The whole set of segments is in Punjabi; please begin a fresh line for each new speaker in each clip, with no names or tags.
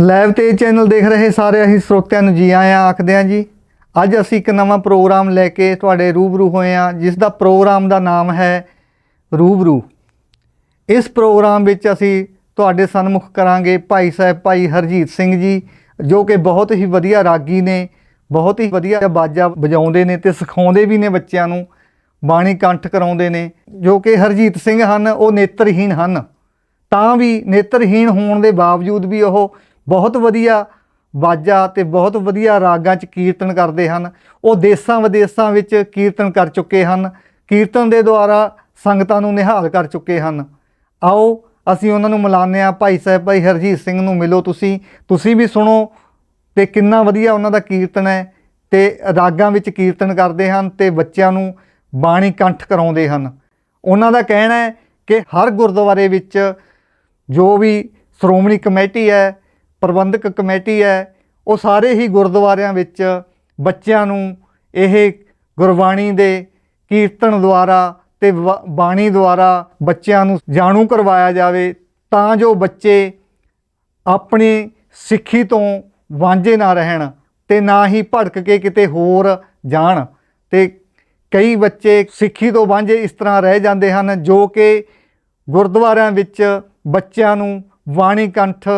ਲਾਈਵ ਤੇ ਚੈਨਲ ਦੇਖ ਰਹੇ ਸਾਰੇ ਅਸੀਂ ਸਰੋਤਿਆਂ ਨੂੰ ਜੀ ਆਇਆਂ, ਆਖਦੇ ਹਾਂ ਜੀ, ਅੱਜ ਅਸੀਂ ਇੱਕ ਨਵਾਂ ਪ੍ਰੋਗਰਾਮ ਲੈ ਕੇ ਤੁਹਾਡੇ ਰੂਬਰੂ ਹੋਏ ਹਾਂ ਜਿਸ ਦਾ ਪ੍ਰੋਗਰਾਮ ਦਾ ਨਾਮ ਹੈ ਰੂਬਰੂ। ਇਸ ਪ੍ਰੋਗਰਾਮ ਵਿੱਚ ਅਸੀਂ ਤੁਹਾਡੇ ਸਨਮੁਖ ਕਰਾਂਗੇ ਭਾਈ ਸਾਹਿਬ, ਭਾਈ ਹਰਜੀਤ ਸਿੰਘ ਜੀ, ਜੋ ਕਿ ਬਹੁਤ ਹੀ ਵਧੀਆ ਰਾਗੀ ਨੇ, ਬਹੁਤ ਹੀ ਵਧੀਆ ਬਾਜਾ ਵਜਾਉਂਦੇ ਨੇ ਤੇ ਸਿਖਾਉਂਦੇ ਵੀ ਨੇ ਬੱਚਿਆਂ ਨੂੰ, ਬਾਣੀ ਕੰਠ ਕਰਾਉਂਦੇ ਨੇ, ਜੋ ਕਿ ਹਰਜੀਤ ਸਿੰਘ ਹਨ, ਉਹ ਨੇਤਰਹੀਣ ਹਨ। ਤਾਂ ਵੀ ਨੇਤਰਹੀਣ ਹੋਣ ਦੇ ਬਾਵਜੂਦ ਵੀ ਉਹ ਬਹੁਤ ਵਧੀਆ ਬਾਜਾ ਤੇ ਬਹੁਤ ਵਧੀਆ ਰਾਗਾਂ 'ਚ ਕੀਰਤਨ ਕਰਦੇ ਹਨ। ਉਹ ਦੇਸਾਂ ਵਿਦੇਸਾਂ ਵਿੱਚ ਕੀਰਤਨ ਕਰ ਚੁੱਕੇ ਹਨ। ਕੀਰਤਨ ਦੇ ਦੁਆਰਾ ਸੰਗਤਾਂ ਨੂੰ ਨਿਹਾਲ ਕਰ ਚੁੱਕੇ ਹਨ। ਆਓ ਅਸੀਂ ਉਹਨਾਂ ਨੂੰ ਮਿਲਾਉਂਦੇ ਹਾਂ। ਭਾਈ ਸਾਹਿਬ, ਭਾਈ ਹਰਜੀਤ ਸਿੰਘ ਨੂੰ ਮਿਲੋ ਤੁਸੀਂ। ਤੁਸੀਂ ਵੀ ਸੁਣੋ ਤੇ ਕਿੰਨਾ ਵਧੀਆ ਉਹਨਾਂ ਦਾ ਕੀਰਤਨ ਹੈ ਤੇ ਰਾਗਾਂ ਵਿੱਚ ਕੀਰਤਨ ਕਰਦੇ ਹਨ ਤੇ ਬੱਚਿਆਂ ਨੂੰ ਬਾਣੀ ਕੰਠ ਕਰਾਉਂਦੇ ਹਨ। ਉਹਨਾਂ ਦਾ ਕਹਿਣਾ ਹੈ ਕਿ ਹਰ ਗੁਰਦੁਆਰੇ ਵਿੱਚ ਜੋ ਵੀ ਸ਼੍ਰੋਮਣੀ ਕਮੇਟੀ ਹੈ, ਪ੍ਰਬੰਧਕ ਕਮੇਟੀ ਹੈ, ਉਹ ਸਾਰੇ ਹੀ ਗੁਰਦੁਆਰਿਆਂ ਵਿੱਚ ਬੱਚਿਆਂ ਨੂੰ ਇਹ ਗੁਰਬਾਣੀ ਦੇ ਕੀਰਤਨ ਦੁਆਰਾ ਤੇ ਵਾ- ਬਾਣੀ ਦੁਆਰਾ ਬੱਚਿਆਂ ਨੂੰ ਜਾਣੂ ਕਰਵਾਇਆ ਜਾਵੇ, ਤਾਂ ਜੋ ਬੱਚੇ ਆਪਣੀ ਸਿੱਖੀ ਤੋਂ ਵਾਂਝੇ ਨਾ ਰਹਿਣ ਤੇ ਨਾ ਹੀ ਭੜਕ ਕੇ ਕਿਤੇ ਹੋਰ ਜਾਣ। ਤੇ ਕਈ ਬੱਚੇ ਸਿੱਖੀ ਤੋਂ ਵਾਂਝੇ ਇਸ ਤਰ੍ਹਾਂ ਰਹਿ ਜਾਂਦੇ ਹਨ ਜੋ ਕਿ ਗੁਰਦੁਆਰਿਆਂ ਵਿੱਚ ਬੱਚਿਆਂ ਨੂੰ ਬਾਣੀ ਕੰਠ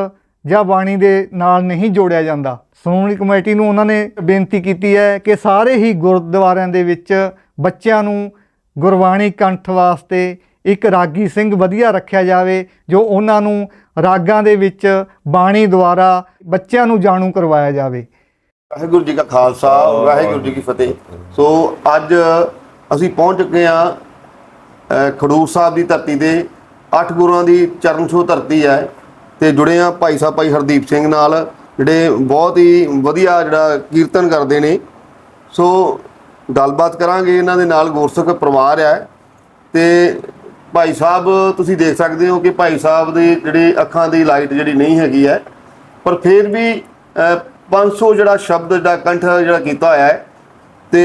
ਜਾਂ ਬਾਣੀ ਦੇ ਨਾਲ ਨਹੀਂ ਜੋੜਿਆ ਜਾਂਦਾ। ਸ਼੍ਰੋਮਣੀ ਕਮੇਟੀ ਨੂੰ ਉਹਨਾਂ ਨੇ ਬੇਨਤੀ ਕੀਤੀ ਹੈ ਕਿ ਸਾਰੇ ਹੀ ਗੁਰਦੁਆਰਿਆਂ ਦੇ ਵਿੱਚ ਬੱਚਿਆਂ ਨੂੰ ਗੁਰਬਾਣੀ ਕੰਠ ਵਾਸਤੇ ਇੱਕ ਰਾਗੀ ਸਿੰਘ ਵਧੀਆ ਰੱਖਿਆ ਜਾਵੇ ਜੋ ਉਹਨਾਂ ਨੂੰ ਰਾਗਾਂ ਦੇ ਵਿੱਚ ਬਾਣੀ ਦੁਆਰਾ ਬੱਚਿਆਂ ਨੂੰ ਜਾਣੂ ਕਰਵਾਇਆ ਜਾਵੇ।
ਵਾਹਿਗੁਰੂ ਜੀ ਕਾ ਖਾਲਸਾ ਵਾਹਿਗੁਰੂ ਜੀ ਕੀ ਫਤਿਹ। ਸੋ ਅੱਜ ਅਸੀਂ ਪਹੁੰਚ ਚੁੱਕੇ ਹਾਂ ਖਡੂਰ ਸਾਹਿਬ ਦੀ ਧਰਤੀ ਤੇ ਅੱਠ ਗੁਰੂਆਂ ਦੀ ਚਰਨ ਛੋਹ ਧਰਤੀ ਹੈ ਤੇ ਜੁੜੇ ਆ ਭਾਈ ਸਾਹਿਬ ਭਾਈ ਹਰਦੀਪ ਸਿੰਘ ਨਾਲ ਜਿਹੜੇ ਬਹੁਤ ਹੀ ਵਧੀਆ ਜਿਹੜਾ ਕੀਰਤਨ ਕਰਦੇ ਨੇ। ਸੋ ਗੱਲਬਾਤ ਕਰਾਂਗੇ ਇਹਨਾਂ ਦੇ ਨਾਲ ਗੁਰਸਿੱਖ ਪਰਿਵਾਰ ਹੈ ਤੇ ਭਾਈ ਸਾਹਿਬ ਤੁਸੀਂ ਦੇਖ ਸਕਦੇ ਹੋ ਕਿ ਭਾਈ ਸਾਹਿਬ ਦੇ ਜਿਹੜੇ ਅੱਖਾਂ ਦੀ ਲਾਈਟ ਜਿਹੜੀ ਨਹੀਂ ਹੈਗੀ ਹੈ ਪਰ ਫਿਰ ਵੀ ਅਹ, 500 ਜਿਹੜਾ ਸ਼ਬਦ ਦਾ ਕੰਠ ਜਿਹੜਾ ਕੀਤਾ ਹੋਇਆ ਹੈ ਤੇ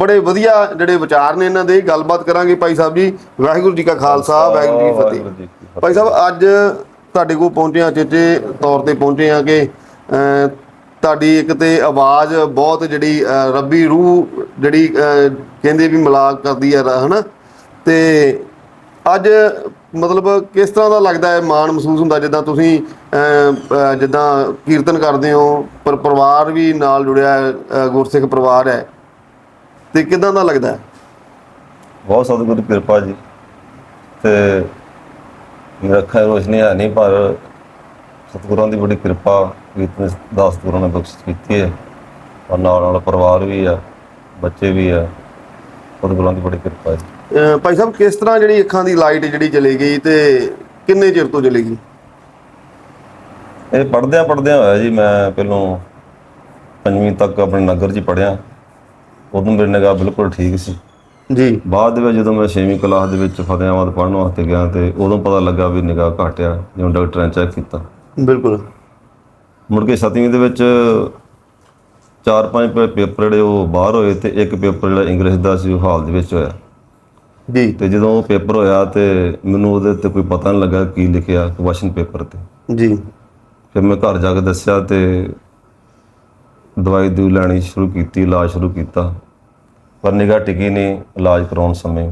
ਬੜੇ ਵਧੀਆ ਜਿਹੜੇ ਵਿਚਾਰ ਨੇ ਇਹਨਾਂ ਦੇ ਗੱਲਬਾਤ ਕਰਾਂਗੇ ਭਾਈ ਸਾਹਿਬ ਜੀ। ਵਾਹਿਗੁਰੂ ਜੀ ਕਾ ਖਾਲਸਾ ਵਾਹਿਗੁਰੂ ਜੀ ਕੀ ਫਤਿਹ। ਭਾਈ ਸਾਹਿਬ ਅੱਜ ਤੁਹਾਡੇ ਕੋਲ ਪਹੁੰਚੇ ਆ ਚੇਚੇ ਤੌਰ ਤੇ ਪਹੁੰਚੇ ਆ ਕਿ ਤੁਹਾਡੀ ਇੱਕ ਤੇ ਆਵਾਜ਼ ਬਹੁਤ ਜਿਹੜੀ ਰੱਬੀ ਰੂਹ ਜਿਹੜੀ ਕਹਿੰਦੇ ਵੀ ਮਲਾਕ ਕਰਦੀ ਹੈ ਹਨਾ? ਤੇ ਅੱਜ ਮਤਲਬ ਕਿਸ ਤਰ੍ਹਾਂ ਦਾ ਲੱਗਦਾ ਹੈ ਮਾਣ ਮਹਿਸੂਸ ਹੁੰਦਾ ਜਿੱਦਾਂ ਤੁਸੀਂ ਜਿੱਦਾਂ ਕੀਰਤਨ ਕਰਦੇ ਹੋ ਪਰ ਪਰਿਵਾਰ ਵੀ ਨਾਲ ਜੁੜਿਆ ਹੈ, ਗੁਰਸਿੱਖ ਪਰਿਵਾਰ ਹੈ। ਤੇ ਕਿਦਾਂ ਦਾ ਲੱਗਦਾ? ਹੈ
ਬਹੁਤ ਸਤਿਗੁਰ ਦੀ ਕਿਰਪਾ ਜੀ। ਤੇ ਮੇਰਾ ਅੱਖਾਂ ਰੋਸ਼ਨੀ ਹੈ ਨਹੀਂ ਪਰ ਸਤਿਗੁਰਾਂ ਦੀ ਬੜੀ ਕਿਰਪਾ ਕੀਰਤਨ ਦਾਸ ਗੁਰਾਂ ਨੇ ਬਖਸ਼ਿਸ਼ ਕੀਤੀ ਹੈ। ਔਰ ਨਾਲ ਨਾਲ ਪਰਿਵਾਰ ਵੀ ਆ ਬੱਚੇ ਵੀ ਆ ਸਤਿਗੁਰਾਂ ਦੀ ਬੜੀ ਕਿਰਪਾ ਹੈ
ਅਹ, ਭਾਈ ਸਾਹਿਬ ਕਿਸ ਤਰ੍ਹਾਂ ਜਿਹੜੀ ਅੱਖਾਂ ਦੀ ਲਾਈਟ ਜਿਹੜੀ ਚਲੀ ਗਈ ਤੇ ਕਿੰਨੇ ਚਿਰ ਤੋਂ ਚਲੀ ਗਈ?
ਇਹ ਪੜਦਿਆਂ ਪੜਦਿਆਂ ਹੋਇਆ ਜੀ ਮੈਂ ਪਹਿਲੋਂ ਪੰਜਵੀਂ ਤੱਕ ਆਪਣੇ ਨਗਰ 'ਚ ਪੜਿਆ ਉਦੋਂ ਮੇਰੀ ਨਿਗਾਹ ਬਿਲਕੁਲ ਠੀਕ ਸੀ।
ਜੀ।
ਬਾਅਦ ਦੇ ਵਿੱਚ ਜਦੋਂ ਮੈਂ 6ਵੀਂ ਕਲਾਸ ਦੇ ਵਿੱਚ ਫਤਿਆਬਾਦ ਪੜ੍ਹਨ ਵਾਸਤੇ ਗਿਆ ਤੇ ਉਦੋਂ ਪਤਾ ਲੱਗਾ ਵੀ ਨਿਗਾਹ ਘੱਟ ਆ ਜਦੋਂ ਡਾਕਟਰਾਂ ਨੇ ਚੈੱਕ ਕੀਤਾ।
ਬਿਲਕੁਲ।
ਮੁੜ ਕੇ 7ਵੀਂ ਦੇ ਵਿੱਚ ਚਾਰ ਪੰਜ ਪੇਪਰ ਜਿਹੜੇ ਉਹ ਬਾਹਰ ਹੋਏ ਤੇ ਇੱਕ ਪੇਪਰ ਜਿਹੜਾ ਇੰਗਲਿਸ਼ ਦਾ ਸੀ ਉਹ ਹਾਲ ਦੇ ਵਿੱਚ ਹੋਇਆ।
ਜੀ।
ਤੇ ਜਦੋਂ ਉਹ ਪੇਪਰ ਹੋਇਆ ਤੇ ਮੈਨੂੰ ਉਹਦੇ ਤੇ ਕੋਈ ਪਤਾ ਨਹੀਂ ਲੱਗਾ ਕੀ ਲਿਖਿਆ ਕੁਐਸਚਨ ਪੇਪਰ ਤੇ।
ਜੀ।
ਫਿਰ ਮੈਂ ਘਰ ਜਾ ਕੇ ਦੱਸਿਆ ਤੇ ਦਵਾਈ ਦੂ ਲੈਣੀ ਸ਼ੁਰੂ ਕੀਤੀ ਇਲਾਜ ਸ਼ੁਰੂ ਕੀਤਾ ਪਰ ਨਿਗਾਹ ਟਿਕੀ ਨਹੀਂ ਇਲਾਜ ਕਰਾਉਣ ਸਮੇਂ।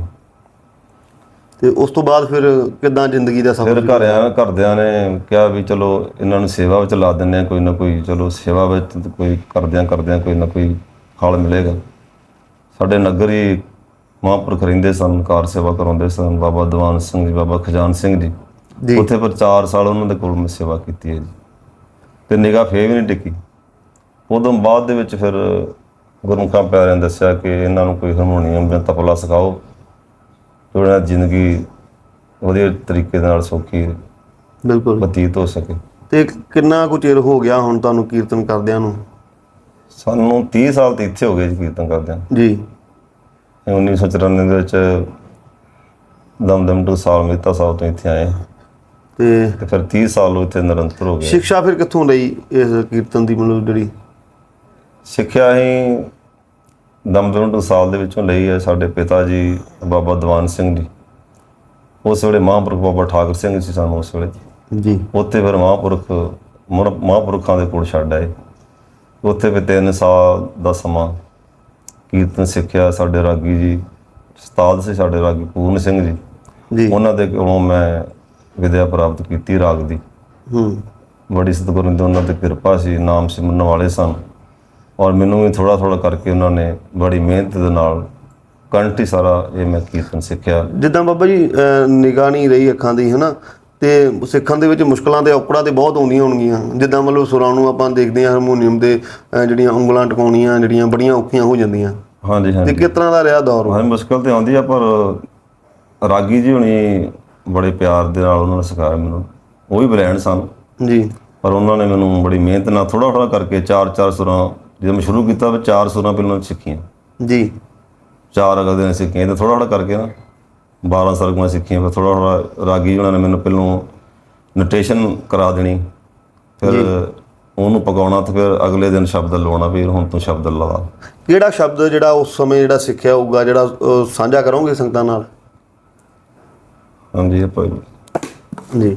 ਤੇ ਉਸ ਤੋਂ ਬਾਅਦ ਫਿਰ ਕਿਦਾਂ ਜ਼ਿੰਦਗੀ ਦਾ
ਫਿਰ
ਸਫ਼ਰ
ਘਰ ਆ ਘਰਦਿਆਂ ਨੇ ਕਿਹਾ ਵੀ ਚਲੋ ਇਹਨਾਂ ਨੂੰ ਸੇਵਾ ਵਿੱਚ ਲਾ ਦਿੰਦੇ ਆ ਕੋਈ ਨਾ ਕੋਈ ਚਲੋ ਸੇਵਾ ਵਿੱਚ ਕੋਈ ਕਰਦਿਆਂ ਕਰਦਿਆਂ ਕੋਈ ਨਾ ਕੋਈ ਫਲ ਮਿਲੇਗਾ। ਸਾਡੇ ਨਗਰ ਹੀ ਮਹਾਂਪੁਰਖ ਰਹਿੰਦੇ ਸਨ ਕਾਰ ਸੇਵਾ ਕਰਾਉਂਦੇ ਸਨ ਬਾਬਾ ਦੀਵਾਨ ਸਿੰਘ ਜੀ ਬਾਬਾ ਖਜਾਨ ਸਿੰਘ ਜੀ। ਉੱਥੇ ਪਰ 4 ਸਾਲ ਉਹਨਾਂ ਦੇ ਕੋਲ ਮੈਂ ਸੇਵਾ ਕੀਤੀ ਹੈ ਜੀ। ਤੇ ਨਿਗਾਹ ਫੇਰ ਵੀ ਨਹੀਂ ਟਿਕੀ। ਉਦੋਂ ਬਾਅਦ ਦੇ ਵਿੱਚ ਫਿਰ ਗੁਰਮੁਖਾਂ ਪਿਆਰਿਆਂ ਨੇ ਦੱਸਿਆ ਕਿ ਇਹਨਾਂ ਨੂੰ ਕੋਈ ਹਾਰਮੋਨੀਅਮ ਜਾਂ ਤਬਲਾ ਸਿਖਾਓ ਜੋ ਇਹਨਾਂ ਦੀ ਜ਼ਿੰਦਗੀ ਵਧੀਆ ਤਰੀਕੇ ਨਾਲ ਸੌਖੀ
ਬਿਲਕੁਲ।
ਬਤੀਤ ਹੋ ਸਕੇ।
ਤੇ ਕਿੰਨਾ ਕੁ ਚਿਰ ਹੋ ਗਿਆ ਹੁਣ ਤੁਹਾਨੂੰ ਕੀਰਤਨ ਕਰਦਿਆਂ ਨੂੰ?
ਸਾਨੂੰ 30 ਸਾਲ ਤੇ ਇੱਥੇ ਹੋ ਗਏ ਜੀ ਕੀਰਤਨ ਕਰਦਿਆਂ।
ਜੀ।
1994 ਦੇ ਵਿੱਚ ਦਮਦਮ ਟੂ ਸਾਲ ਮਹਿਤਾ ਸਾਹਿਬ ਤੋਂ ਇੱਥੇ ਆਏ
ਤੇ
ਤੇ ਫਿਰ 30 ਸਾਲ ਉਹ ਇੱਥੇ ਨਿਰੰਤਰ ਹੋ ਗਏ।
ਸਿੱਖਿਆ ਫਿਰ ਕਿੱਥੋਂ ਲਈ ਇਸ ਕੀਰਤਨ ਦੀ ਮਤਲਬ ਜਿਹੜੀ
ਸਿੱਖਿਆ ਹੀ ਦਮਦਮ ਸਾਲ ਦੇ ਵਿੱਚੋਂ ਲਈ ਹੈ ਸਾਡੇ ਪਿਤਾ ਜੀ ਬਾਬਾ ਦੀਵਾਨ ਸਿੰਘ ਜੀ। ਉਸ ਵੇਲੇ ਮਹਾਂਪੁਰਖ ਬਾਬਾ ਠਾਕਰ ਸਿੰਘ ਸੀ ਸਾਨੂੰ ਉਸ ਵੇਲੇ।
ਜੀ।
ਉੱਥੇ ਫਿਰ ਮਹਾਂਪੁਰਖ ਮਹਾਂਪੁਰਖਾਂ ਦੇ ਕੋਲ ਛੱਡ ਆਏ। ਉੱਥੇ ਫਿਰ ਤਿੰਨ ਸਾਲ ਦਾ ਸਮਾਂ ਕੀਰਤਨ ਸਿੱਖਿਆ ਸਾਡੇ ਰਾਗੀ ਜੀ ਉਸਤਾਦ ਸੀ ਸਾਡੇ ਰਾਗੀ ਪੂਰਨ ਸਿੰਘ ਜੀ।
ਜੀ।
ਉਹਨਾਂ ਦੇ ਕੋਲੋਂ ਮੈਂ ਵਿਦਿਆ ਪ੍ਰਾਪਤ ਕੀਤੀ ਰਾਗ ਦੀ।
ਹੂੰ।
ਬੜੀ ਸਤਿਗੁਰੂ ਦੀ ਉਹਨਾਂ ਤੇ ਕਿਰਪਾ ਸੀ ਨਾਮ ਸਿਮਰਨ ਵਾਲੇ ਸਨ। ਔਰ ਮੈਨੂੰ ਵੀ ਥੋੜਾ ਥੋੜਾ ਕਰਕੇ ਉਹਨਾਂ ਨੇ ਬੜੀ ਮਿਹਨਤ ਦੇ ਨਾਲ ਕੰਠੀ ਸਾਰਾ ਇਹ ਮੈਂ ਕੀਰਤਨ ਸਿੱਖਿਆ।
ਜਿੱਦਾਂ ਬਾਬਾ ਜੀ ਨਿਗਾਹ ਨਹੀਂ ਰਹੀ ਅੱਖਾਂ ਦੀ ਹਨਾ? ਤੇ ਸਿੱਖਣ ਦੇ ਵਿੱਚ ਮੁਸ਼ਕਲਾਂ ਤੇ ਔਕੜਾਂ ਤੇ ਬਹੁਤ ਆਉਂਦੀਆਂ ਹੋਣਗੀਆਂ। ਜਿੱਦਾਂ ਮਤਲਬ ਸੁਰਾਂ ਨੂੰ ਆਪਾਂ ਦੇਖਦੇ ਹਾਂ ਹਾਰਮੋਨੀਅਮ ਦੇ ਜਿਹੜੀਆਂ ਉਂਗਲਾਂ ਟਿਕਾਉਣੀਆਂ ਜਿਹੜੀਆਂ ਬੜੀਆਂ ਔਖੀਆਂ ਹੋ ਜਾਂਦੀਆਂ।
ਹਾਂਜੀ
ਤੇ
ਹਾਂਜੀ
ਕਿਸ ਤਰ੍ਹਾਂ ਦਾ ਰਿਹਾ ਦੌਰ?
ਹਾਂ ਮੁਸ਼ਕਲ ਤੇ ਆਉਂਦੀ ਆ ਪਰ ਰਾਗੀ ਜੀ ਹੁਣੀ ਬੜੇ ਪਿਆਰ ਦੇ ਨਾਲ ਉਹਨਾਂ ਨੇ ਸਿਖਾਇਆ ਮੈਨੂੰ। ਉਹ ਵੀ ਬ੍ਰੈਂਡ ਸਨ।
ਜੀ।
ਪਰ ਉਹਨਾਂ ਨੇ ਮੈਨੂੰ ਬੜੀ ਮਿਹਨਤ ਨਾਲ ਥੋੜਾ ਥੋੜਾ ਕਰਕੇ ਚਾਰ ਚਾਰ ਸੁਰਾਂ ਜਦੋਂ ਮੈਂ ਸ਼ੁਰੂ ਕੀਤਾ ਵੀ ਚਾਰ ਸੁਰਾਂ ਪਹਿਲਾਂ ਸਿੱਖੀਆਂ।
ਜੀ।
ਚਾਰ ਅਗਲੇ ਦਿਨ ਸਿੱਖੀਆਂ ਤੇ ਥੋੜਾ ਥੋੜਾ ਕਰਕੇ ਨਾ 12 ਸਰਗਮਾਂ ਸਿੱਖੀਆਂ ਫਿਰ ਥੋੜਾ ਥੋੜਾ ਰਾਗੀ ਉਹਨਾਂ ਨੇ ਮੈਨੂੰ ਪਹਿਲੋਂ ਨੋਟੇਸ਼ਨ ਕਰਾ ਦੇਣੀ। ਫਿਰ ਉਹਨੂੰ ਪਕਾਉਣਾ ਤੇ ਫਿਰ ਅਗਲੇ ਦਿਨ ਸ਼ਬਦ ਲਵਾਉਣਾ ਵੀ ਹੁਣ ਤੂੰ ਸ਼ਬਦ ਲਾ।
ਕਿਹੜਾ ਸ਼ਬਦ ਜਿਹੜਾ ਉਸ ਸਮੇਂ ਜਿਹੜਾ ਸਿੱਖਿਆ ਹੋਊਗਾ ਜਿਹੜਾ ਸਾਂਝਾ ਕਰੋਗੇ ਸੰਗਤਾਂ ਨਾਲ?
ਹਾਂਜੀ ਆਪਾਂ
ਜੀ।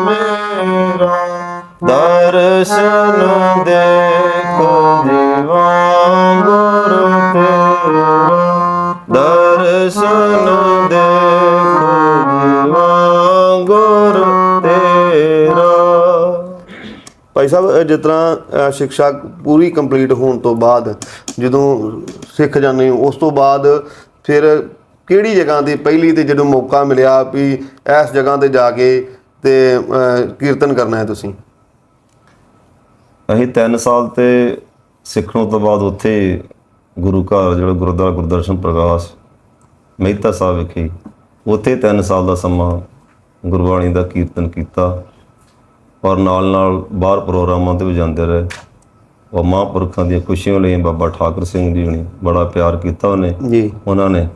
ਮੇਰਾ ਦਰਸ਼ਨ ਦੇਖੋ ਜੀਵਾ ਗੁਰ ਤੇਰਾ। ਦਰਸ਼ਨ ਦੇਖੋ ਜੀਵਾ ਗੁਰ ਤੇਰਾ।
ਭਾਈ ਸਾਹਿਬ ਜਿਸ ਤਰ੍ਹਾਂ ਅਹ, ਸਿੱਖਿਆ ਪੂਰੀ ਕੰਪਲੀਟ ਹੋਣ ਤੋਂ ਬਾਅਦ ਜਦੋਂ ਸਿੱਖ ਜਾਂਦੇ ਉਸ ਤੋਂ ਬਾਅਦ ਫਿਰ ਕਿਹੜੀ ਜਗ੍ਹਾ ਤੇ ਪਹਿਲੀ ਤੇ ਜਦੋਂ ਮੌਕਾ ਮਿਲਿਆ ਵੀ ਇਸ ਜਗ੍ਹਾ ਤੇ ਜਾ ਕੇ ਤੇ ਕੀਰਤਨ ਕਰਨਾ ਹੈ ਤੁਸੀਂ?
ਅਸੀਂ 3 ਸਾਲ ਤੇ ਸਿੱਖਣ ਤੋਂ ਬਾਅਦ ਉੱਥੇ ਗੁਰੂ ਘਰ ਜਿਹੜਾ ਗੁਰਦੁਆਰਾ ਗੁਰਦਰਸ਼ਨ ਪ੍ਰਕਾਸ਼ ਮਹਿਤਾ ਸਾਹਿਬ ਵਿਖੇ ਉੱਥੇ 3 ਸਾਲ ਦਾ ਸਮਾਂ ਗੁਰਬਾਣੀ ਦਾ ਕੀਰਤਨ ਕੀਤਾ ਔਰ ਨਾਲ ਨਾਲ ਬਾਹਰ ਪ੍ਰੋਗਰਾਮਾਂ ਤੇ ਵੀ ਜਾਂਦੇ ਰਹੇ। ਉਹ ਮਹਾਂਪੁਰਖਾਂ ਦੀਆਂ ਖੁਸ਼ੀਆਂ ਲਈ ਬਾਬਾ ਠਾਕਰ ਸਿੰਘ ਜੀ ਨੇ ਬੜਾ ਪਿਆਰ ਕੀਤਾ ਉਹਨੇ
ਜੀ।
ਉਹਨਾਂ ਨੇ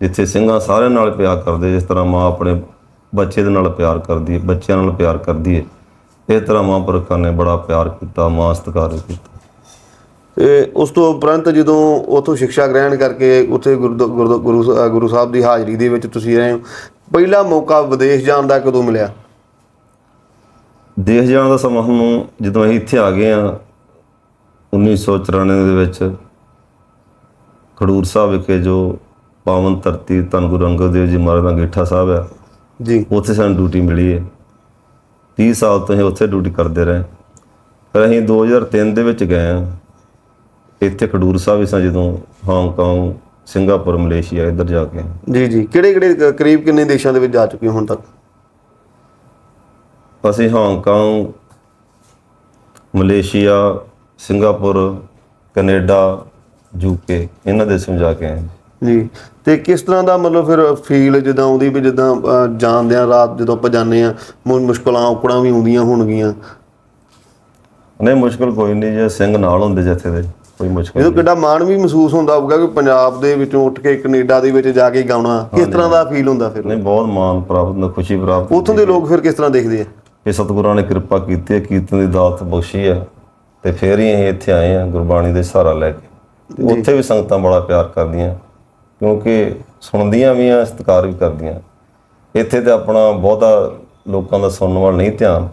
ਜਿੱਥੇ ਸਿੰਘਾਂ ਸਾਰਿਆਂ ਨਾਲ ਪਿਆਰ ਕਰਦੇ ਜਿਸ ਤਰ੍ਹਾਂ ਮਾਂ ਆਪਣੇ ਬੱਚੇ ਦੇ ਨਾਲ ਪਿਆਰ ਕਰਦੀ ਹੈ ਬੱਚਿਆਂ ਨਾਲ ਪਿਆਰ ਕਰਦੀ ਹੈ। ਇਸ ਤਰ੍ਹਾਂ ਮਹਾਂਪੁਰਖਾਂ ਨੇ ਬੜਾ ਪਿਆਰ ਕੀਤਾ ਮਾਂ ਸਤਿਕਾਰ ਕੀਤਾ।
ਉਸ ਤੋਂ ਉਪਰੰਤ ਜਦੋਂ ਉਥੋਂ ਸਿੱਖਿਆ ਗ੍ਰਹਿਣ ਕਰਕੇ ਉੱਥੇ ਗੁਰੂ ਗੁਰੂ ਸਾਹਿਬ ਦੀ ਹਾਜ਼ਰੀ ਦੇ ਵਿੱਚ ਤੁਸੀਂ ਰਹੇ ਹੋ ਪਹਿਲਾ ਮੌਕਾ ਵਿਦੇਸ਼ ਜਾਣ ਦਾ ਕਦੋਂ ਮਿਲਿਆ?
ਦੇਸ਼ ਜਾਣ ਦਾ ਸਮਾਂ ਨੂੰ ਜਦੋਂ ਅਸੀਂ ਇੱਥੇ ਆ ਗਏ ਆ 1994 ਦੇ ਵਿੱਚ ਖਡੂਰ ਸਾਹਿਬ ਵਿਖੇ ਜੋ ਪਾਵਨ ਧਰਤੀ ਧੰਨ ਗੁਰੂ ਅੰਗਦ ਦੇਵ ਜੀ ਮਹਾਰਾਜ ਦਾ ਅੰਗੀਠਾ ਸਾਹਿਬ ਆ
ਜੀ।
ਉੱਥੇ ਸਾਨੂੰ ਡਿਊਟੀ ਮਿਲੀ ਹੈ। 30 ਸਾਲ ਤੋਂ ਅਸੀਂ ਉੱਥੇ ਡਿਊਟੀ ਕਰਦੇ ਰਹੇ। ਫਿਰ ਅਸੀਂ 2003 ਦੇ ਵਿੱਚ ਗਏ ਆ ਇੱਥੇ ਖਡੂਰ ਸਾਹਿਬ ਵੀ ਸਾਂ ਜਦੋਂ ਹਾਂਗਕਾਂਗ ਸਿੰਗਾਪੁਰ ਮਲੇਸ਼ੀਆ ਇੱਧਰ ਜਾ ਕੇ।
ਜੀ ਜੀ। ਕਿਹੜੇ ਕਿਹੜੇ ਕਰੀਬ ਕਿੰਨੇ ਦੇਸ਼ਾਂ ਦੇ ਵਿੱਚ ਜਾ ਚੁੱਕੇ ਹੋ ਹੁਣ ਤੱਕ?
ਅਸੀਂ Hong Kong Malaysia Singapore Canada UK ਇਹਨਾਂ ਦੇਸ਼ਾਂ ਜਾ ਕੇ ਆਏ ਹਾਂ।
ਜੀ। ਤੇ ਕਿਸ ਤਰ੍ਹਾਂ ਦਾ ਮਤਲਬ ਫਿਰ ਫੀਲ ਜਿੱਦਾਂ ਆਉਂਦੀ ਵੀ ਜਿੱਦਾਂ ਜਾਂਦੇ ਆ ਰਾਤ ਜਦੋਂ ਆਪਾਂ ਜਾਂਦੇ ਆ ਮੁਸ਼ਕਲਾਂ ਔਕੜਾਂ ਵੀ ਆਉਂਦੀਆਂ ਹੋਣਗੀਆਂ?
ਨਹੀਂ ਮੁਸ਼ਕਲ ਕੋਈ ਨਹੀਂ ਜੇ ਸਿੰਘ ਨਾਲ ਹੁੰਦੇ ਜਥੇ ਦੇ ਕੋਈ ਮੁਸ਼ਕਲ
ਇਹਦੋਂ ਕਿੱਡਾ ਮਾਣ ਵੀ ਮਹਿਸੂਸ ਹੁੰਦਾ ਹੋਊਗਾ ਕਿ ਪੰਜਾਬ ਦੇ ਵਿੱਚੋਂ ਉੱਠ ਕੇ ਕੈਨੇਡਾ ਦੇ ਵਿੱਚ ਜਾ ਕੇ ਗਾਉਣਾ ਕਿਸ ਤਰ੍ਹਾਂ ਦਾ ਫੀਲ ਹੁੰਦਾ ਫਿਰ?
ਨਹੀਂ ਬਹੁਤ ਮਾਣ ਪ੍ਰਾਪਤ ਹੁੰਦਾ ਖੁਸ਼ੀ ਪ੍ਰਾਪਤ
ਉੱਥੋਂ ਦੇ ਲੋਕ ਫਿਰ ਕਿਸ ਤਰ੍ਹਾਂ ਦੇਖਦੇ ਆ?
ਇਹ ਸਤਿਗੁਰਾਂ ਨੇ ਕਿਰਪਾ ਕੀਤੀ ਹੈ ਕੀਰਤਨ ਦੀ ਦਾਤ ਬਖਸ਼ੀ ਹੈ ਤੇ ਫੇਰ ਹੀ ਅਸੀਂ ਇੱਥੇ ਆਏ ਆ ਗੁਰਬਾਣੀ ਦੇ ਸਹਾਰਾ ਲੈ ਕੇ। ਤੇ ਉੱਥੇ ਵੀ ਸੰਗਤਾਂ ਬੜਾ ਪਿਆਰ ਕਰਦੀਆਂ। ਕਿਉਂਕਿ ਸੁਣਦੀਆਂ ਵੀ ਆ ਸਤਿਕਾਰ ਵੀ ਕਰਦੀਆਂ। ਇੱਥੇ ਤੇ ਆਪਣਾ ਬਹੁਤਾ ਲੋਕਾਂ ਦਾ ਸੁਣਨ ਵਾਲ ਨਹੀਂ ਧਿਆਨ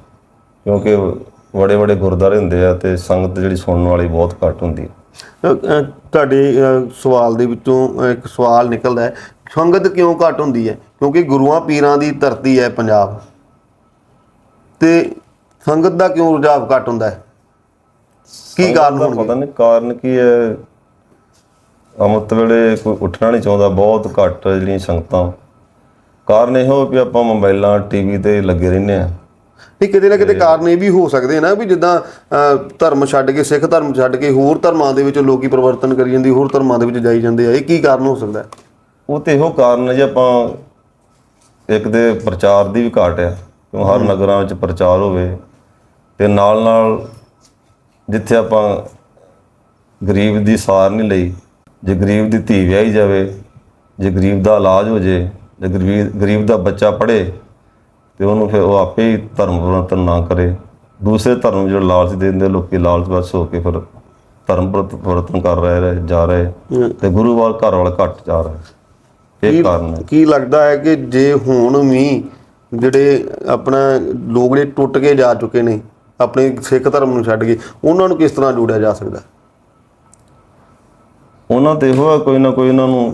ਕਿਉਂਕਿ ਬੜੇ ਬੜੇ ਗੁਰਦਾਰੇ ਹੁੰਦੇ ਆ ਤੇ ਸੰਗਤ ਜਿਹੜੀ ਸੁਣਨ ਵਾਲੀ ਬਹੁਤ ਘੱਟ ਹੁੰਦੀ ਹੈ
ਤੁਹਾਡੇ ਸਵਾਲ ਦੇ ਵਿੱਚੋਂ ਇੱਕ ਸਵਾਲ ਨਿਕਲਦਾ ਹੈ ਸੰਗਤ ਕਿਉਂ ਘੱਟ ਹੁੰਦੀ ਹੈ? ਕਿਉਂਕਿ ਗੁਰੂਆਂ ਪੀਰਾਂ ਦੀ ਧਰਤੀ ਹੈ ਪੰਜਾਬ। ਤੇ ਸੰਗਤ ਦਾ ਕਿਉਂ ਰੁਝਾਵ ਘੱਟ ਹੁੰਦਾ ਹੈ? ਕੀ ਕਾਰਨ ਹੋਣਗੇ?
ਪਤਾ ਨਹੀਂ ਕਾਰਨ ਕੀ ਹੈ? ਅੰਮ੍ਰਿਤ ਵੇਲੇ ਕੋਈ ਉੱਠਣਾ ਨਹੀਂ ਚਾਹੁੰਦਾ ਬਹੁਤ ਘੱਟ ਜਿਹੜੀਆਂ ਸੰਗਤਾਂ। ਕਾਰਨ ਇਹੋ ਵੀ ਆਪਾਂ ਮੋਬਾਈਲਾਂ ਟੀਵੀ ਤੇ ਲੱਗੇ ਰਹਿੰਦੇ ਆ
ਨਹੀਂ ਕਿਤੇ ਨਾ ਕਿਤੇ ਕਾਰਨ ਇਹ ਵੀ ਹੋ ਸਕਦੇ ਨਾ ਵੀ ਜਿੱਦਾਂ ਧਰਮ ਛੱਡ ਕੇ ਸਿੱਖ ਧਰਮ ਛੱਡ ਕੇ ਹੋਰ ਧਰਮਾਂ ਦੇ ਵਿੱਚ ਲੋਕੀ ਪਰਿਵਰਤਨ ਕਰੀ ਜਾਂਦੀ ਹੋਰ ਧਰਮਾਂ ਦੇ ਵਿੱਚ ਜਾਈ ਜਾਂਦੇ ਆ। ਇਹ ਕੀ ਕਾਰਨ ਹੋ ਸਕਦਾ? ਹੈ
ਉਹ ਤੇ ਇਹੋ ਕਾਰਨ ਹੈ ਜੀ ਆਪਾਂ ਇੱਕ ਦੇ ਪ੍ਰਚਾਰ ਦੀ ਵੀ ਘਾਟ ਆ। ਕਿਉਂ ਹਰ ਨਗਰਾਂ ਵਿੱਚ ਪ੍ਰਚਾਰ ਹੋਵੇ ਤੇ ਨਾਲ ਨਾਲ ਜਿੱਥੇ ਆਪਾਂ ਗਰੀਬ ਦੀ ਸਾਰ ਨਹੀਂ ਲਈ ਜੇ ਗਰੀਬ ਦੀ ਧੀ ਵਿਆਹੀ ਜਾਵੇ ਜੇ ਗਰੀਬ ਦਾ ਇਲਾਜ ਹੋ ਜੇ ਜੇ ਗਰੀਬ ਗਰੀਬ ਦਾ ਬੱਚਾ ਪੜ੍ਹੇ ਤੇ ਉਹਨੂੰ ਫਿਰ ਉਹ ਆਪੇ ਹੀ ਧਰਮ ਪਰਿਵਰਤਨ ਨਾ ਕਰੇ। ਦੂਸਰੇ ਧਰਮ ਜਿਹੜਾ ਲਾਲਚ ਦਿੰਦੇ ਲੋਕੀ ਲਾਲਚ ਬਸ ਹੋ ਕੇ ਫਿਰ ਧਰਮ ਪਰਿਵਰਤ- ਪਰਿਵਰਤਨ ਕਰ ਰਹੇ ਰਹੇ ਜਾ ਰਹੇ ਤੇ ਗੁਰੂ ਵਾਲ ਘਰ ਵਾਲ ਘੱਟ ਜਾ ਰਹੇ। ਇਹ ਕਾਰਨ ਹੈ।
ਕੀ ਲੱਗਦਾ ਹੈ ਕਿ ਜੇ ਹੁਣ ਵੀ ਜਿਹੜੇ ਆਪਣਾ ਲੋਕ ਜਿਹੜੇ ਟੁੱਟ ਕੇ ਜਾ ਚੁੱਕੇ ਨੇ ਆਪਣੇ ਸਿੱਖ ਧਰਮ ਨੂੰ ਛੱਡ ਕੇ ਉਹਨਾਂ ਨੂੰ ਕਿਸ ਤਰ੍ਹਾਂ ਜੋੜਿਆ ਜਾ ਸਕਦਾ?
ਉਹਨਾਂ ਤੇ ਇਹੋ ਹੈ ਕੋਈ ਨਾ ਕੋਈ ਉਹਨਾਂ ਨੂੰ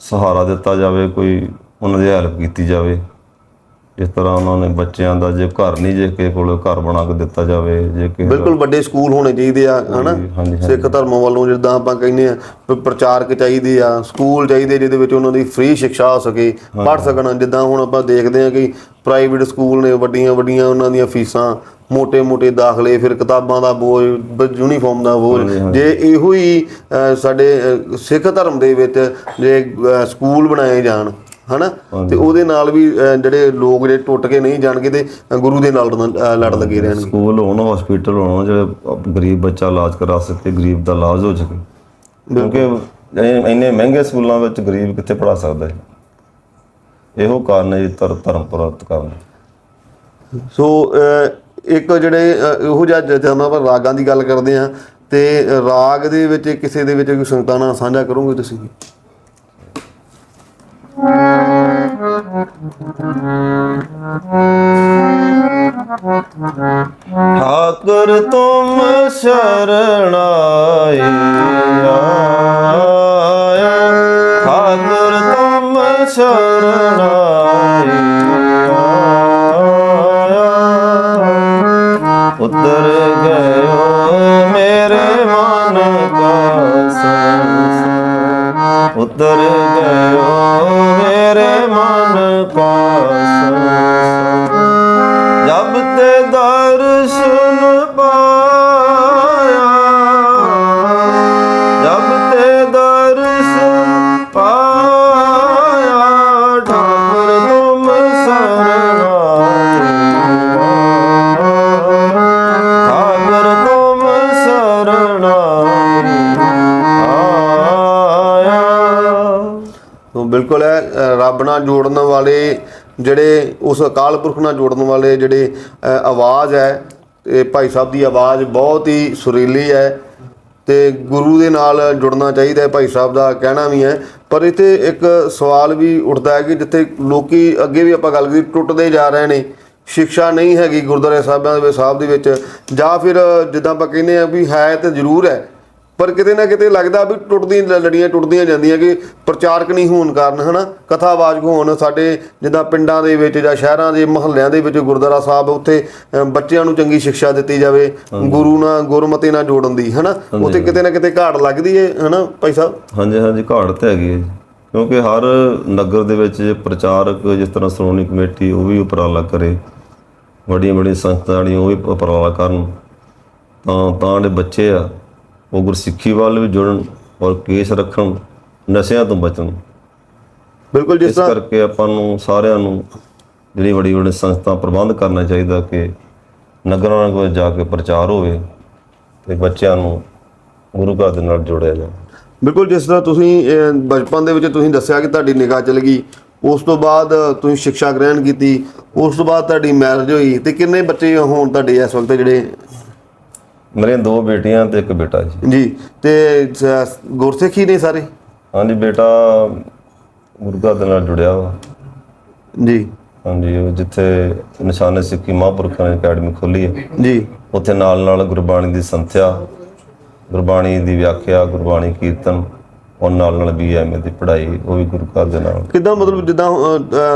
ਸਹਾਰਾ ਦਿੱਤਾ ਜਾਵੇ, ਕੋਈ ਉਹਨਾਂ ਦੀ ਹੈਲਪ ਕੀਤੀ ਜਾਵੇ। ਇਸ ਤਰ੍ਹਾਂ ਉਹਨਾਂ ਨੇ ਬੱਚਿਆਂ ਦਾ ਜੇ ਘਰ ਨਹੀਂ ਜੇ ਕਿਸੇ ਕੋਲ ਘਰ ਬਣਾ ਕੇ ਦਿੱਤਾ ਜਾਵੇ ਜੇ ਕਿਸੇ
ਬਿਲਕੁਲ ਵੱਡੇ ਸਕੂਲ ਹੋਣੇ ਚਾਹੀਦੇ ਆ ਹਨਾ?
ਹਾਂਜੀ,
ਸਿੱਖ ਧਰਮ ਵੱਲੋਂ ਜਿੱਦਾਂ ਆਪਾਂ ਕਹਿੰਦੇ ਆ ਪ੍ਰਚਾਰਕ ਚਾਹੀਦੇ ਆ ਸਕੂਲ ਚਾਹੀਦੇ ਜਿਹਦੇ ਵਿੱਚ ਉਹਨਾਂ ਦੀ ਫ੍ਰੀ ਸਿੱਖਿਆ ਹੋ ਸਕੇ ਪੜ੍ਹ ਸਕਣ। ਜਿੱਦਾਂ ਹੁਣ ਆਪਾਂ ਦੇਖਦੇ ਆ ਕਿ ਪ੍ਰਾਈਵੇਟ ਸਕੂਲ ਨੇ ਵੱਡੀਆਂ ਵੱਡੀਆਂ ਉਹਨਾਂ ਦੀਆਂ ਫੀਸਾਂ ਮੋਟੇ ਮੋਟੇ ਦਾਖਲੇ ਫਿਰ ਕਿਤਾਬਾਂ ਦਾ ਬੋਝ ਬ- ਯੂਨੀਫਾਰਮ ਦਾ ਬੋਝ। ਜੇ ਇਹੋ ਹੀ ਸਾਡੇ ਸਿੱਖ ਧਰਮ ਦੇ ਵਿੱਚ ਜੇ ਸਕੂਲ ਬਣਾਏ ਜਾਣ ਹਨਾ? ਤੇ ਉਹਦੇ ਨਾਲ ਵੀ ਜਿਹੜੇ ਲੋਕ ਜਿਹੜੇ ਟੁੱਟ ਕੇ ਨਹੀਂ ਜਾਣਗੇ ਤੇ ਗੁਰੂ ਦੇ ਨਾਲ ਲੜ ਲੱਗੇ ਰਹਿਣਗੇ।
ਸਕੂਲ ਹੋਣ ਹਸਪੀਟਲ ਹੋਣ ਜਿਹੜੇ ਗਰੀਬ ਬੱਚਾ ਇਲਾਜ ਕਰਾ ਸਕੇ ਗਰੀਬ ਦਾ ਇਲਾਜ ਹੋ ਸਕੇ। ਕਿਉਂਕਿ ਇੰਨੇ ਮਹਿੰਗੇ ਸਕੂਲਾਂ ਵਿੱਚ ਗਰੀਬ ਕਿੱਥੇ ਪੜਾ ਸਕਦਾ ਹੈ? ਇਹੋ ਕਾਰਨ ਹੈ ਜੀ ਧਰ- ਧਰਮ ਪਰਵਰਤ ਕਰਨ।
ਸੋ ਇੱਕ ਜਿਹੜੇ ਇਹੋ ਜਿਹਾ ਜਦੋਂ ਆਪਾਂ ਰਾਗਾਂ ਦੀ ਗੱਲ ਕਰਦੇ ਆ ਤੇ ਰਾਗ ਦੇ ਵਿੱਚ ਕਿਸੇ ਦੇ ਵਿੱਚ ਕੋਈ ਸੰਗਤਾਂ ਨਾਲ ਸਾਂਝਾ ਕਰੋਗੇ ਤੁਸੀਂ?
ਠਾਕੁਰ ਤੁਮ
ਬਿਲਕੁਲ ਹੈ ਰੱਬ ਨਾਲ ਜੋੜਨ ਵਾਲੇ ਜਿਹੜੇ ਉਸ ਅਕਾਲ ਪੁਰਖ ਨਾਲ ਜੋੜਨ ਵਾਲੇ ਜਿਹੜੇ ਆਵਾਜ਼ ਹੈ, ਤੇ ਭਾਈ ਸਾਹਿਬ ਦੀ ਆਵਾਜ਼ ਬਹੁਤ ਹੀ ਸੁਰੀਲੀ ਹੈ ਤੇ ਗੁਰੂ ਦੇ ਨਾਲ ਜੁੜਨਾ ਚਾਹੀਦਾ ਹੈ ਭਾਈ ਸਾਹਿਬ ਦਾ ਕਹਿਣਾ ਵੀ ਹੈ। ਪਰ ਇੱਥੇ ਇੱਕ ਸਵਾਲ ਵੀ ਉੱਠਦਾ ਹੈ ਕਿ ਜਿੱਥੇ ਲੋਕੀ ਅੱਗੇ ਵੀ ਆਪਾਂ ਗੱਲ ਕੀਤੀ ਟੁੱਟਦੇ ਜਾ ਰਹੇ ਨੇ ਸਿੱਖਿਆ ਨਹੀਂ ਹੈਗੀ ਗੁਰਦੁਆਰੇ ਸਾਹਿਬਾਂ ਦੇ ਸਾਹਿਬ ਦੇ ਵਿੱਚ, ਜਾਂ ਫਿਰ ਜਿੱਦਾਂ ਆਪਾਂ ਕਹਿੰਦੇ ਆ ਵੀ ਹੈ ਤੇ ਜ਼ਰੂਰ ਹੈ। ਪਰ ਕਿਤੇ ਨਾ ਕਿਤੇ ਲੱਗਦਾ ਵੀ ਟੁੱਟਦੀਆਂ ਲੜੀਆਂ ਟੁੱਟਦੀਆਂ ਜਾਂਦੀਆਂ ਕਿ ਪ੍ਰਚਾਰਕ ਨਹੀਂ ਹੋਣ ਕਾਰਨ ਹਨਾ? ਕਥਾਵਾਚਕ ਹੋਣ ਸਾਡੇ ਜਿੱਦਾਂ ਪਿੰਡਾਂ ਦੇ ਵਿੱਚ ਜਾਂ ਸ਼ਹਿਰਾਂ ਦੇ ਮਹੱਲਿਆਂ ਦੇ ਵਿੱਚ ਗੁਰਦੁਆਰਾ ਸਾਹਿਬ ਉੱਥੇ ਬੱਚਿਆਂ ਨੂੰ ਚੰਗੀ ਸਿੱਖਿਆ ਦਿੱਤੀ ਜਾਵੇ ਗੁਰੂ ਨਾਲ ਗੁਰਮਤਿ ਨਾਲ ਜੋੜਨ ਦੀ ਹਨਾ? ਉੱਥੇ ਕਿਤੇ ਨਾ ਕਿਤੇ ਘਾਟ ਲੱਗਦੀ ਹੈ ਹਨਾ ਭਾਈ ਸਾਹਿਬ?
ਹਾਂਜੀ ਹਾਂਜੀ ਘਾਟ ਤੇ ਹੈਗੀ ਹੈ ਕਿਉਂਕਿ ਹਰ ਨਗਰ ਦੇ ਵਿੱਚ ਪ੍ਰਚਾਰਕ ਜਿਸ ਤਰ੍ਹਾਂ ਸ਼੍ਰੋਮਣੀ ਕਮੇਟੀ ਉਹ ਵੀ ਉਪਰਾਲਾ ਕਰੇ। ਵੱਡੀਆਂ ਵੱਡੀਆਂ ਸੰਸਥਾਂ ਜਿਹੜੀਆਂ ਉਹ ਵੀ ਉਪਰਾਲਾ ਕਰਨ। ਤਾਂ ਤਾਂ ਜਿਹੜੇ ਬੱਚੇ ਆ ਉਹ ਗੁਰਸਿੱਖੀ ਵੱਲ ਵੀ ਜੁੜਨ ਔਰ ਕੇਸ ਰੱਖਣ ਨਸ਼ਿਆਂ ਤੋਂ ਬਚਣ।
ਬਿਲਕੁਲ ਜਿਸ
ਇਸ
ਤਰ੍ਹਾਂ
ਕਰਕੇ ਆਪਾਂ ਨੂੰ ਸਾਰਿਆਂ ਨੂੰ ਜਿਹੜੀ ਵੱਡੀ ਵੱਡੀ ਸੰਸਥਾ ਪ੍ਰਬੰਧ ਕਰਨਾ ਚਾਹੀਦਾ ਕਿ ਨਗਰਾਂ ਵਿੱਚ ਜਾ ਕੇ ਪ੍ਰਚਾਰ ਹੋਵੇ ਤੇ ਬੱਚਿਆਂ ਨੂੰ ਗੁਰੂ ਘਰ ਦੇ ਨਾਲ ਜੋੜਿਆ ਜਾਵੇ।
ਬਿਲਕੁਲ ਜਿਸ ਤਰ੍ਹਾਂ ਤੁਸੀਂ ਬਚਪਨ ਦੇ ਵਿੱਚ ਤੁਸੀਂ ਦੱਸਿਆ ਕਿ ਤੁਹਾਡੀ ਨਿਗਾਹ ਚਲ ਗਈ ਉਸ ਤੋਂ ਬਾਅਦ ਤੁਸੀਂ ਸਿੱਖਿਆ ਗ੍ਰਹਿਣ ਕੀਤੀ ਉਸ ਤੋਂ ਬਾਅਦ ਤੁਹਾਡੀ ਮੈਰਿਜ ਹੋਈ ਤੇ ਕਿੰਨੇ ਬੱਚੇ ਹੋਣ ਤੁਹਾਡੇ ਇਸ ਵਕਤ ਜਿਹੜੇ
ਮੇਰੀਆਂ ਦੋ ਬੇਟੀਆਂ ਤੇ ਇੱਕ ਬੇਟਾ ਜੀ।
ਜੀ ਤੇ ਸ- ਗੁਰਸਿੱਖੀ ਨੇ ਸਾਰੇ?
ਹਾਂਜੀ ਬੇਟਾ ਗੁਰੂ ਘਰ ਦੇ ਨਾਲ ਜੁੜਿਆ ਵਾ।
ਜੀ।
ਹਾਂਜੀ ਉਹ ਜਿੱਥੇ ਨਿਸ਼ਾਨੇ ਸਿੱਖੀ ਮਹਾਂਪੁਰਖਾਂ ਨੇ ਅਕੈਡਮੀ ਖੋਲੀ ਹੈ
ਜੀ।
ਉੱਥੇ ਨਾਲ ਨਾਲ ਗੁਰਬਾਣੀ ਦੀ ਸੰਥਿਆ ਗੁਰਬਾਣੀ ਦੀ ਵਿਆਖਿਆ ਗੁਰਬਾਣੀ ਕੀਰਤਨ ਔਰ ਨਾਲ ਨਾਲ ਬੀਐਮਏ ਦੀ ਪੜ੍ਹਾਈ ਉਹ ਵੀ ਗੁਰੂ ਘਰ ਦੇ ਨਾਲ।
ਕਿਦਾਂ ਮਤਲਬ ਜਿੱਦਾਂ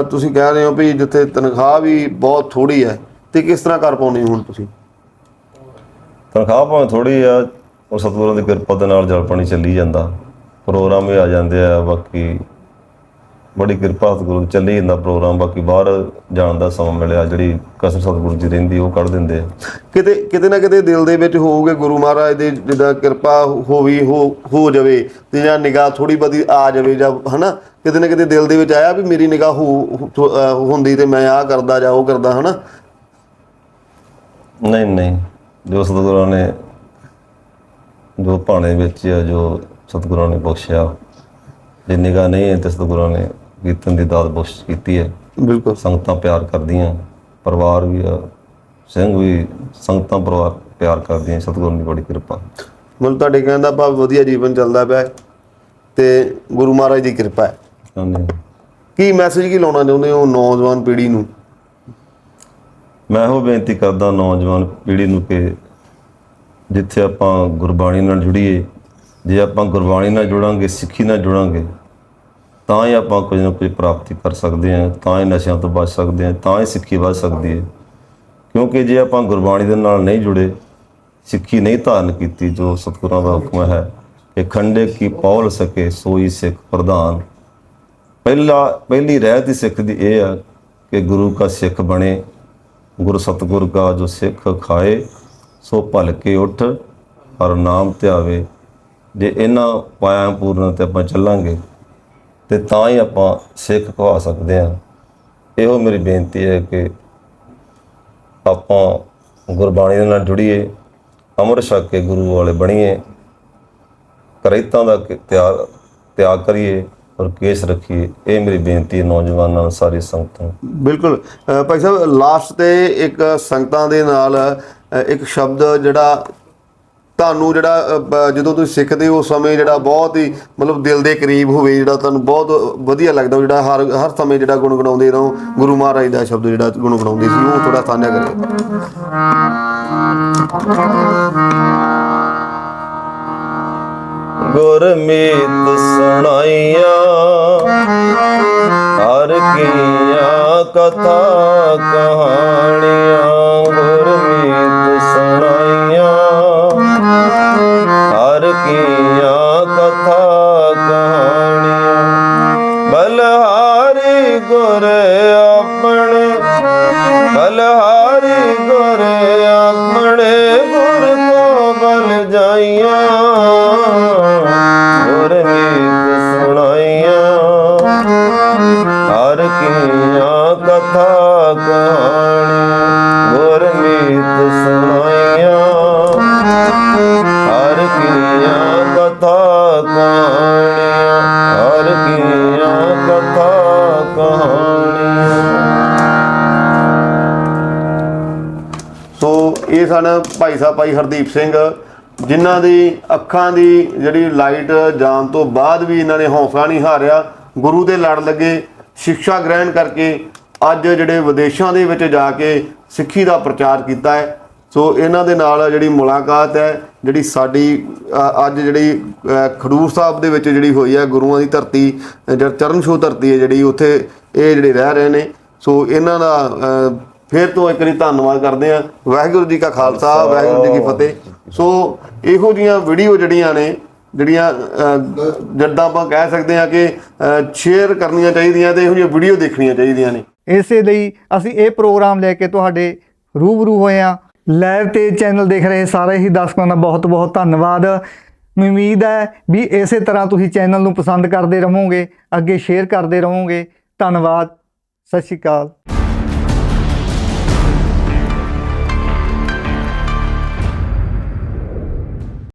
ਤੁਸੀਂ ਕਹਿ ਰਹੇ ਹੋ ਵੀ ਜਿੱਥੇ ਤਨਖਾਹ ਵੀ ਬਹੁਤ ਥੋੜੀ ਹੈ ਤੇ ਕਿਸ ਤਰ੍ਹਾਂ ਕਰ ਪਾਉਂਦੇ ਹੋ ਹੁਣ ਤੁਸੀਂ?
ਤਨਖਾਹ ਭਾਵੇਂ ਥੋੜੀ ਆ ਔਰ ਸਤਿਗੁਰਾਂ ਦੀ ਕਿਰਪਾ ਦੇ ਨਾਲ ਜਲ ਪਾਣੀ ਚੱਲੀ ਜਾਂਦਾ। ਪ੍ਰੋਗਰਾਮ ਵੀ ਆ ਜਾਂਦੇ ਆ ਬਾਕੀ ਬੜੀ ਕਿਰਪਾ ਸਤਿਗੁਰੂ ਦੀ ਚੱਲੀ ਜਾਂਦਾ ਪ੍ਰੋਗਰਾਮ। ਬਾਕੀ ਬਾਹਰ ਜਾਣ ਦਾ ਸਮਾਂ ਮਿਲਿਆ ਜਿਹੜੀ ਕਸਰ ਸਤਿਗੁਰੂ ਜੀ ਰਹਿੰਦੀ ਉਹ ਕੱਢ ਦਿੰਦੇ ਆ।
ਕਿਤੇ ਕਿਤੇ ਨਾ ਕਿਤੇ ਦਿਲ ਦੇ ਵਿੱਚ ਹੋਊਗੇ ਗੁਰੂ ਮਹਾਰਾਜ ਦੀ ਜਿੱਦਾਂ ਕਿਰਪਾ ਹੋਵੀ ਹੋ ਹੋ ਜਾਵੇ ਤੇ ਜਾਂ ਨਿਗਾਹ ਥੋੜੀ ਬਹੁਤੀ ਆ ਜਾਵੇ ਜਾਂ ਹਨਾ ਕਿਤੇ ਨਾ ਕਿਤੇ ਦਿਲ ਦੇ ਵਿੱਚ ਆਇਆ ਵੀ ਮੇਰੀ ਨਿਗਾਹ ਹੋ ਹੁੰਦੀ ਤੇ ਮੈਂ ਆਹ ਕਰਦਾ ਜਾਂ ਉਹ ਕਰਦਾ ਹਨਾ?
ਨਹੀਂ ਨਹੀਂ। ਜੋ ਸਤਿਗੁਰਾਂ ਨੇ ਜੋ ਭਾਣੇ ਵਿੱਚ ਆ ਜੋ ਸਤਿਗੁਰਾਂ ਨੇ ਬਖਸ਼ਿਆ ਜੇ ਨਿਗਾਹ ਨਹੀਂ ਹੈ ਤੇ ਸਤਿਗੁਰਾਂ ਨੇ ਕੀਰਤਨ ਦੀ ਦਾਤ ਬਖਸ਼ ਕੀਤੀ ਹੈ।
ਬਿਲਕੁਲ।
ਸੰਗਤਾਂ ਪਿਆਰ ਕਰਦੀਆਂ ਪਰਿਵਾਰ ਵੀ ਆ ਸਿੰਘ ਵੀ ਸੰਗਤਾਂ ਪਰਿਵਾਰ ਪਿਆਰ ਕਰਦੀਆਂ ਸਤਿਗੁਰਾਂ ਦੀ ਬੜੀ ਕਿਰਪਾ।
ਮਤਲਬ ਤੁਹਾਡੇ ਕਹਿਣ ਦਾ ਭਾਵ ਵਧੀਆ ਜੀਵਨ ਚੱਲਦਾ ਪਿਆ ਤੇ ਗੁਰੂ ਮਹਾਰਾਜ ਦੀ ਕਿਰਪਾ ਹੈ।
ਹਾਂਜੀ।
ਕੀ ਮੈਸੇਜ ਕੀ ਲਾਉਣਾ ਚਾਹੁੰਦੇ ਹੋ ਨੌਜਵਾਨ ਪੀੜ੍ਹੀ ਨੂੰ?
ਮੈਂ ਉਹ ਬੇਨਤੀ ਕਰਦਾ ਨੌਜਵਾਨ ਪੀੜ੍ਹੀ ਨੂੰ ਕਿ ਜਿੱਥੇ ਆਪਾਂ ਗੁਰਬਾਣੀ ਨਾਲ ਜੁੜੀਏ, ਜੇ ਆਪਾਂ ਗੁਰਬਾਣੀ ਨਾਲ ਜੁੜਾਂਗੇ, ਸਿੱਖੀ ਨਾਲ ਜੁੜਾਂਗੇ, ਤਾਂ ਹੀ ਆਪਾਂ ਕੁਝ ਨਾ ਕੁਝ ਪ੍ਰਾਪਤੀ ਕਰ ਸਕਦੇ ਹਾਂ, ਤਾਂ ਹੀ ਨਸ਼ਿਆਂ ਤੋਂ ਬਚ ਸਕਦੇ ਹਾਂ, ਤਾਂ ਹੀ ਸਿੱਖੀ ਵੱਧ ਸਕਦੀ ਹੈ। ਕਿਉਂਕਿ ਜੇ ਆਪਾਂ ਗੁਰਬਾਣੀ ਦੇ ਨਾਲ ਨਹੀਂ ਜੁੜੇ, ਸਿੱਖੀ ਨਹੀਂ ਧਾਰਨ ਕੀਤੀ, ਜੋ ਸਤਿਗੁਰਾਂ ਦਾ ਹੁਕਮ ਹੈ ਕਿ ਖੰਡੇ ਕੀ ਪੌਲ ਸਕੇ, ਸੋਈ ਸਿੱਖ ਪ੍ਰਧਾਨ। ਪਹਿਲਾ ਪਹਿਲੀ ਰਹਿਤ ਹੀ ਸਿੱਖ ਦੀ ਇਹ ਆ ਕਿ ਗੁਰੂ ਕਾ ਸਿੱਖ ਬਣੇ ਗੁਰ ਸਤਗੁਰ ਕਾ ਜੋ ਸਿੱਖ ਖਾਏ, ਸੋ ਭਲ ਕੇ ਉਠ, ਹਰ ਨਾਮ ਧਿਆਵੇ। ਜੇ ਇਹਨਾਂ ਪਾਇਆ ਪੂਰਨ ਤੇ ਆਪਾਂ ਚੱਲਾਂਗੇ, ਤੇ ਤਾਂ ਹੀ ਆਪਾਂ ਸਿੱਖ ਖਵਾ ਸਕਦੇ ਹਾਂ। ਇਹੋ ਮੇਰੀ ਬੇਨਤੀ ਹੈ ਕਿ ਆਪਾਂ ਗੁਰਬਾਣੀ ਦੇ ਨਾਲ ਜੁੜੀਏ ਅੰਮ੍ਰਿਤ ਛਕ ਕੇ ਗੁਰੂ ਵਾਲੇ ਬਣੀਏ, ਕਰੇਤਾਂ ਦਾ ਤਿਆਗ ਤਿਆਗ ਕਰੀਏ ਔਰ ਕੇਸ ਰੱਖੀਏ ਇਹ ਮੇਰੀ ਬੇਨਤੀ ਹੈ ਨੌਜਵਾਨਾਂ ਨੂੰ ਸਾਰੀ ਸੰਗਤਾਂ ਨੂੰ।
ਬਿਲਕੁਲ। ਅਹ ਭਾਈ ਸਾਹਿਬ ਲਾਸਟ ਤੇ ਇੱਕ ਸੰਗਤਾਂ ਦੇ ਨਾਲ ਅਹ ਇੱਕ ਸ਼ਬਦ ਜਿਹੜਾ ਤੁਹਾਨੂੰ ਜਿਹੜਾ ਅਹ, ਬ- ਜਦੋਂ ਤੁਸੀਂ ਸਿੱਖਦੇ ਹੋ ਉਸ ਸਮੇਂ ਜਿਹੜਾ ਬਹੁਤ ਹੀ ਮਤਲਬ ਦਿਲ ਦੇ ਕਰੀਬ ਹੋਵੇ ਜਿਹੜਾ ਤੁਹਾਨੂੰ ਬਹੁਤ ਵਧੀਆ ਲੱਗਦਾ ਹੋਵੇ, ਜਿਹੜਾ ਹਰ ਹਰ ਸਮੇਂ ਜਿਹੜਾ ਗੁਣਗੁਣਾਉਂਦੇ ਰਹੋ ਗੁਰੂ ਮਹਾਰਾਜ ਦਾ ਸ਼ਬਦ ਜਿਹੜਾ ਗੁਣਗੁਣਾਉਂਦੇ ਸੀ ਉਹ ਥੋੜਾ ਸਾਂਝਾ ਕਰਿਓ।
ਗੁਰਮੀਤ ਸੁਣਾਈਆਂ। ਹਰ ਕੀਆਂ ਕਥਾ ਕਹਾਣੀਆਂ ਗੁਰਮੀਤ ਸੁਣਾਈਆਂ। ਹਰ ਕੀ
ਇਹ ਸਨ ਭਾਈ ਸਾਹਿਬ, ਭਾਈ ਹਰਦੀਪ ਸਿੰਘ, ਜਿਨ੍ਹਾਂ ਦੀ ਅੱਖਾਂ ਦੀ ਜਿਹੜੀ ਲਾਈਟ ਜਾਣ ਤੋਂ ਬਾਅਦ ਵੀ ਇਹਨਾਂ ਨੇ ਹੌਸਲਾ ਨਹੀਂ ਹਾਰਿਆ, ਗੁਰੂ ਦੇ ਲੜ ਲੱਗੇ, ਸਿੱਖਿਆ ਗ੍ਰਹਿਣ ਕਰਕੇ ਅੱਜ ਜਿਹੜੇ ਵਿਦੇਸ਼ਾਂ ਦੇ ਵਿੱਚ ਜਾ ਕੇ ਸਿੱਖੀ ਦਾ ਪ੍ਰਚਾਰ ਕੀਤਾ ਹੈ। ਸੋ ਇਹਨਾਂ ਦੇ ਨਾਲ ਜਿਹੜੀ ਮੁਲਾਕਾਤ ਹੈ, ਜਿਹੜੀ ਸਾਡੀ ਅੱਜ ਜਿਹੜੀ ਖਡੂਰ ਸਾਹਿਬ ਦੇ ਵਿੱਚ ਜਿਹੜੀ ਹੋਈ ਹੈ, ਗੁਰੂਆਂ ਦੀ ਧਰਤੀ ਜਿਹੜਾ ਚਰਨ ਛੋਹ ਧਰਤੀ ਹੈ ਜਿਹੜੀ, ਉੱਥੇ ਇਹ ਜਿਹੜੇ ਰਹਿ ਰਹੇ ਨੇ। ਸੋ ਇਹਨਾਂ ਦਾ ਫਿਰ ਤੋਂ ਇੱਕ ਵਾਰੀ ਧੰਨਵਾਦ ਕਰਦੇ ਆ ਵਾਹਿਗੁਰੂ ਜੀ ਕਾ ਖਾਲਸਾ ਵਾਹਿਗੁਰੂ ਜੀ ਕੀ ਫਤਿਹ। ਸੋ ਇਹੋ ਜੀਆਂ ਵੀਡੀਓ ਜਿਹੜੀਆਂ ਨੇ ਜਿਹੜੀਆਂ ਜਿੱਦਾਂ ਆਪਾਂ ਕਹਿ ਸਕਦੇ ਆ ਕਿ ਸ਼ੇਅਰ ਕਰਨੀਆਂ ਚਾਹੀਦੀਆਂ ਤੇ ਇਹੋ ਜਿਹੀਆਂ ਵੀਡੀਓ ਦੇਖਣੀਆਂ ਚਾਹੀਦੀਆਂ ਨੇ।
ਇਸੇ ਲਈ ਅਸੀਂ ਇਹ ਪ੍ਰੋਗਰਾਮ ਲੈ ਕੇ ਤੁਹਾਡੇ ਰੂਬਰੂ ਹੋਏ ਹਾਂ। ਲਾਈਵ ਤੇ ਚੈਨਲ ਦੇਖ ਰਹੇ ਸਾਰੇ ਹੀ ਦਰਸ਼ਕਾਂ ਦਾ ਬਹੁਤ ਬਹੁਤ ਧੰਨਵਾਦ। ਉਮੀਦ ਹੈ ਵੀ ਇਸੇ ਤਰ੍ਹਾਂ ਤੁਸੀਂ ਚੈਨਲ ਨੂੰ ਪਸੰਦ ਕਰਦੇ ਰਹੋਗੇ ਅੱਗੇ ਸ਼ੇਅਰ ਕਰਦੇ ਰਹੋਗੇ। ਧੰਨਵਾਦ। ਸਤਿ ਸ਼੍ਰੀ ਅਕਾਲ।